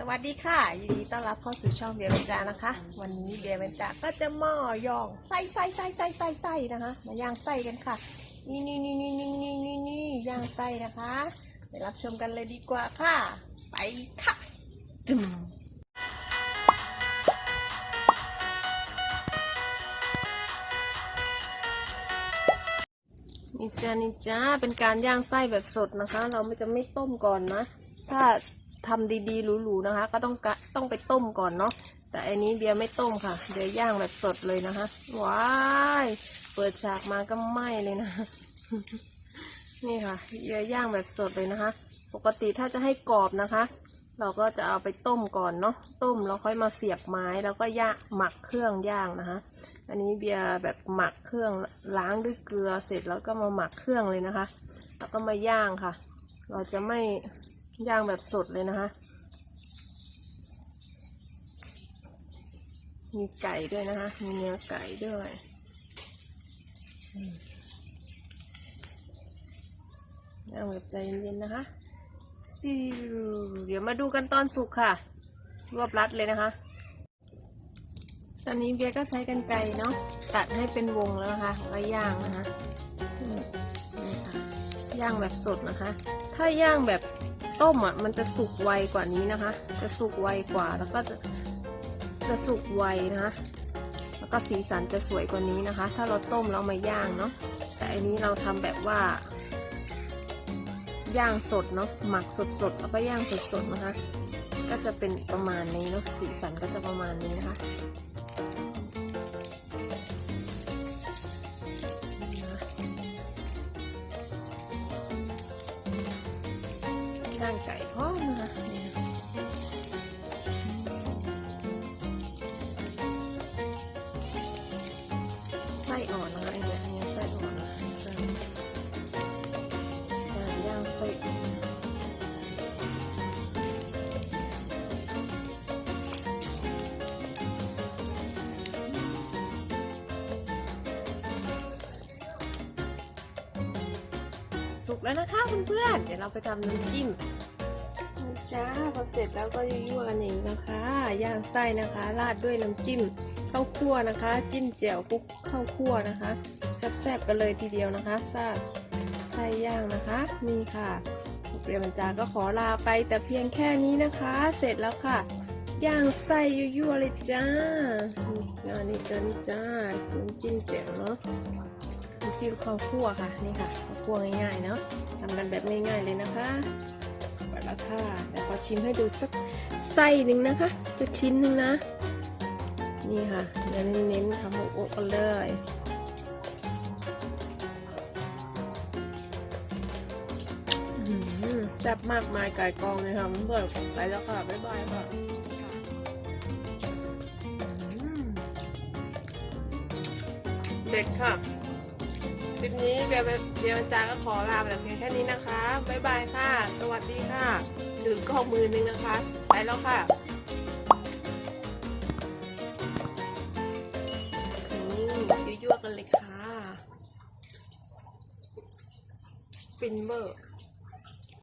สวัสดีค่ะยินดีต้อนรับเข้าสู่ช่องเบียร์เบญจานะคะ วันนี้เบียร์เบญจาก็จะหม้อย่างไส้ไส้ไส้ไส้ไส้ไส้นะคะมาย่างไส้กันค่ะ นี่นี่นี่นี่นี่นี่นี่นี่ย่างไส้นะคะไปรับชมกันเลยดีกว่าค่ะ ไปค่ะจุ่มนี่จ้านี่จ้าเป็นการย่างไส้แบบสดนะคะ เราไม่จะไม่ต้มก่อนนะ ถ้า ทำดีๆหรูๆนะคะ ก็ต้องกะต้องไปต้มก่อนเนาะแต่อันนี้เบียร์ไม่ต้มค่ะเบียร์ย่างแบบสดเลยนะคะว้ายเปิดฉากมาก็ไหม้เลยนะ นี่ค่ะเบียร์ย่างแบบสดเลยนะคะ ปกติถ้าจะให้กรอบนะคะ เราก็จะเอาไปต้มก่อนเนาะต้มแล้วค่อยมาเสียบไม้แล้วก็ย่างหมักเครื่องย่างนะคะ อันนี้เบียร์แบบหมักเครื่องล้างด้วยเกลือเสร็จแล้วก็มาหมักเครื่องเลยนะคะ แล้วก็มาย่างค่ะ เราจะไม่ ย่างแบบสดเลยนะคะ มีไก่ด้วยนะคะ มีเนื้อไก่ด้วยย่างแบบใจเย็นๆนะคะซิเดี๋ยวมาดูกันตอนสุกค่ะ รวบรัดเลยนะคะ ตอนนี้เบียก็ใช้กันไก่เนาะ ตัดให้เป็นวงแล้วนะคะแล้วย่างนะคะย่างแบบสดนะคะ ถ้าย่างแบบ ต้มอะมันจะสุกไวกว่านี้นะคะ จะสุกไวกว่าแล้วก็จะจะสุกไวนะคะ แล้วก็สีสันจะสวยกว่านี้นะคะ ถ้าเราต้มแล้วมาย่างเนาะแต่อันนี้เราทำแบบว่า ย่างสดเนาะหมักสดๆแล้วก็ย่างสดๆนะคะ ก็จะเป็นประมาณนี้เนาะสีสันก็จะประมาณนี้นะคะางไก่พร้อมนะคะ แล้วนะคะเพื่อนๆเดี๋ยวเราไปทำน้ำจิ้มจ้าพอเสร็จแล้วก็ยั่วๆกันอย่างนี้นะคะย่างไส้นะคะ ราดด้วยน้ำจิ้มข้าวคั่วนะคะ จิ้มแจ่วคลุกข้าวคั่วนะคะแซ่บๆกันเลยทีเดียวนะคะซาไส้ย่างนะคะนี่ค่ะเปรียบรรจาก็ขอลาไปแต่เพียงแค่นี้นะคะ เสร็จแล้วค่ะย่างไส้ยั่วๆเลยจ้านี่จ้านี่จ้านี่จ้าน้ำจิ้มแจ่วเนาะ จิ้มข้าวคั่วค่ะนี่ค่ะข้าวคั่วง่ายๆเนาะทำกันแบบง่ายๆเลยนะคะไปแล้วค่ะเดี๋ยวขอชิมให้ดูสักไส้หนึ่งนะคะสักชิ้นหนึ่งนะ นี่ค่ะเดี๋ยวเน้นๆทำโอ๊กกันเลยแซ่บมากมายไก่กองเลยค่ะเพื่อนไปแล้วค่ะ บ๊ายบายค่ะเด็ดค่ะ คลิปนี้เบียร์เบียร์บรรจาก็ขอลาไปแต่เพียงแค่นี้นะคะ บ๊ายบายค่ะ สวัสดีค่ะ ถือกล้องมือนึงนะคะ ไปแล้วค่ะอืมยั่วๆกันเลยค่ะ ฟินเบอร์